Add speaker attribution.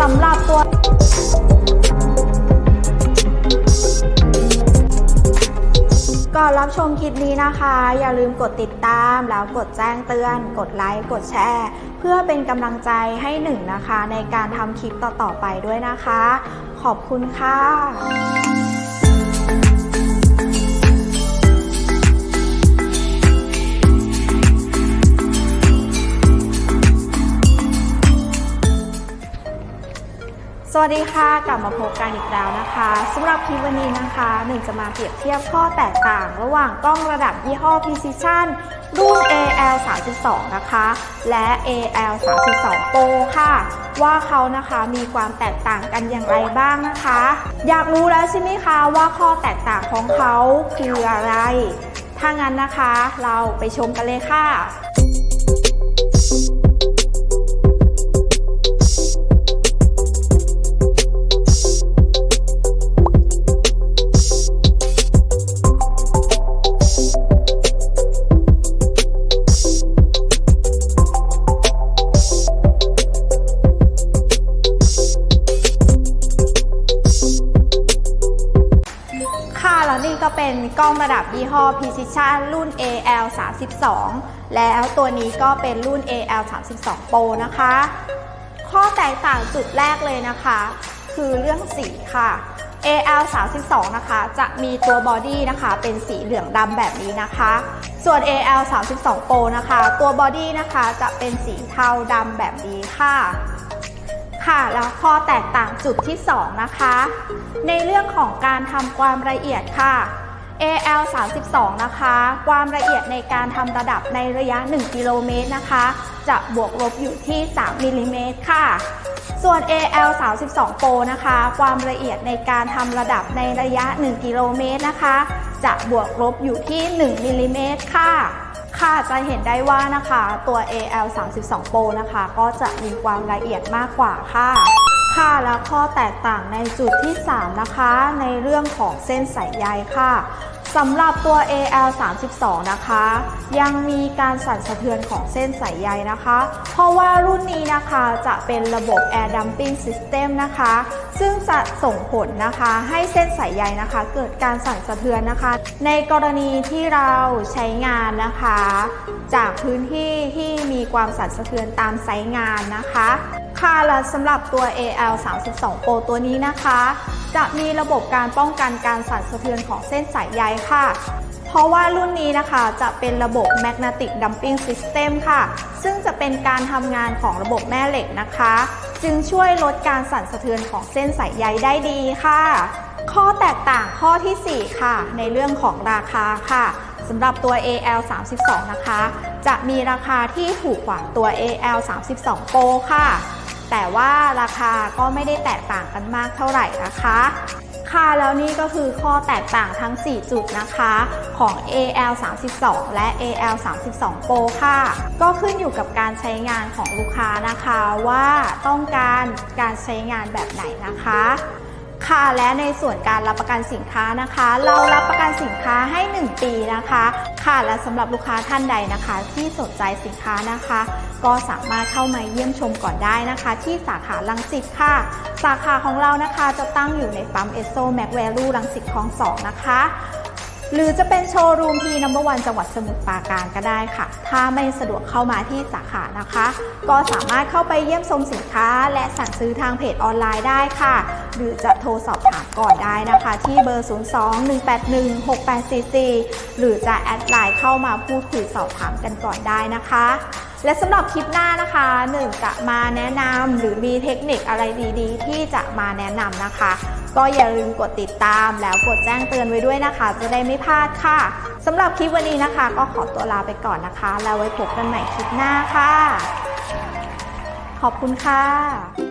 Speaker 1: สำหรับตัวก่อนรับชมคลิปนี้นะคะ อย่าลืมกดติดตามแล้วกดแจ้งเตือน กดไลค์กดแชร์ เพื่อเป็นกำลังใจให้หนึ่งนะคะ ในการทำคลิปต่อๆไปด้วยนะคะ ขอบคุณค่ะ วัสดีค่ะ กลับมาพบกันอีกแล้วนะคะสำหรับคลิปวันนี้นะคะหนึ่งจะมาเปรียบเทียบข้อแตกต่าง ระหว่างกล้องระดับยี่ห้อ Precision รุ่น AL 32นะคะ และ AL 32 Pro ค่ะ ว่าเขานะคะมีความแตกต่างกันอย่างไรบ้างนะคะ อยากรู้แล้วใช่ไหมคะว่าข้อแตกต่างของเขาคืออะไร ถ้างั้นนะคะ เราไปชมกันเลยค่ะ แล้วนี่ก็เป็นกล้องระดับยี่ห้อ Precision รุ่น AL 32แล้วตัวนี้ก็เป็นรุ่น AL 32 Pro นะคะ ข้อแตกต่างจุดแรกเลยนะคะ คือเรื่องสีค่ะ AL 32นะคะ จะมีตัวบอดี้นะคะ เป็นสีเหลืองดำแบบนี้นะคะ ส่วน AL 32 Pro นะคะ ตัวบอดี้นะคะจะเป็นสีเทาดำแบบนี้ค่ะ ค่ะแล้วข้อแตกต่างจุดที่ 2 นะคะ ในเรื่องของการทำความละเอียดค่ะ AL 32 นะคะ ความละเอียดในการทำระดับในระยะ 1 กิโลเมตรนะคะ จะบวกลบอยู่ที่ 3มิลลิเมตรค่ะ ส่วน AL 32 Pro นะคะ ความละเอียดในการทำระดับในระยะ 1 กิโลเมตรนะคะ จะบวกลบอยู่ที่ 1มิลลิเมตรค่ะ ค่ะจะเห็นได้ว่านะคะตัว AL 32 Pro นะคะ ก็จะมีความละเอียดมากกว่าค่ะ ค่ะแล้วข้อแตกต่างในจุดที่ 3 นะคะ ในเรื่องของเส้นสายใยค่ะสำหรับตัว AL 32 นะคะ ยังมีการสั่นสะเทือนของเส้นสายใยนะคะ เพราะว่ารุ่นนี้นะคะจะเป็นระบบ Air Dumping System นะคะ ซึ่งจะส่งผลนะคะให้เส้นสายใยนะคะ เกิดการสั่นสะเทือนนะคะ ในกรณีที่เราใช้งานนะคะ จากพื้นที่ที่มีความสั่นสะเทือนตามไซต์งานนะคะ ค่ะและสำหรับตัว AL 32 Pro ตัวนี้นะคะ จะมีระบบการป้องกันการสั่นสะเทือนของเส้นสายใยค่ะ เพราะว่ารุ่นนี้นะคะจะเป็นระบบ Magnetic Dumping System ค่ะ ซึ่งจะเป็นการทำงานของระบบแม่เหล็กนะคะ จึงช่วยลดการสั่นสะเทือนของเส้นสายใยได้ดีค่ะ ข้อแตกต่างข้อทีสี่4 ค่ะ ในเรื่องของราคาค่ะสำหรับตัว AL 32นะคะ จะมีราคาที่ถูกกว่าตัว AL 32 Pro ค่ะ แต่ว่าราคาก็ไม่ได้แตกต่างกันมากเท่าไหร่นะคะค่ะแล้วนี่ก็คือข้อแตกต่างทั้ง 4 จุดนะคะของ AL 32และ AL 32 Pro ค่ะ ก็ขึ้นอยู่กับการใช้งานของลูกค้านะคะว่าต้องการการใช้งานแบบไหนนะคะ ค่ะและในส่วนการรับประกันสินค้านะคะ เรารับประกันสินค้าให้ 1 ปีนะคะ ค่ะและสำหรับลูกค้าท่านใดนะคะ ที่สนใจสินค้านะคะ ก็สามารถเข้ามาเยี่ยมชมก่อนได้นะคะ ที่สาขาลังสิตค่ะ สาขาของเรานะคะจะตั้งอยู่ในปั๊มเอสโซแม็กแวลูลังสิตคลองสองนะคะ หรือจะเป็นโชว์รูมที่นัมเบอร์วันจังหวัดสมุทรปราการก็ได้ค่ะ ถ้าไม่สะดวกเข้ามาที่สาขานะคะ ก็สามารถเข้าไปเยี่ยมชมสินค้า และสั่งซื้อทางเพจออนไลน์ได้ค่ะ หรือจะโทรสอบถามก่อนได้นะคะ ที่เบอร์ 02-181-6844 หรือจะแอดไลน์เข้ามาพูดคุยสอบถามกันก่อนได้นะคะและสำหรับคลิปหน้านะคะหนึ่งจะมาแนะนำหรือมีเทคนิคอะไรดีๆ ที่จะมาแนะนำนะคะ ก็อย่าลืมกดติดตามแล้วกดแจ้งเตือนไว้ด้วยนะคะ จะได้ไม่พลาดค่ะสำหรับคลิปวันนี้นะคะ ก็ขอตัวลาไปก่อนนะคะ แล้วไว้พบกันใหม่คลิปหน้าค่ะ ขอบคุณค่ะ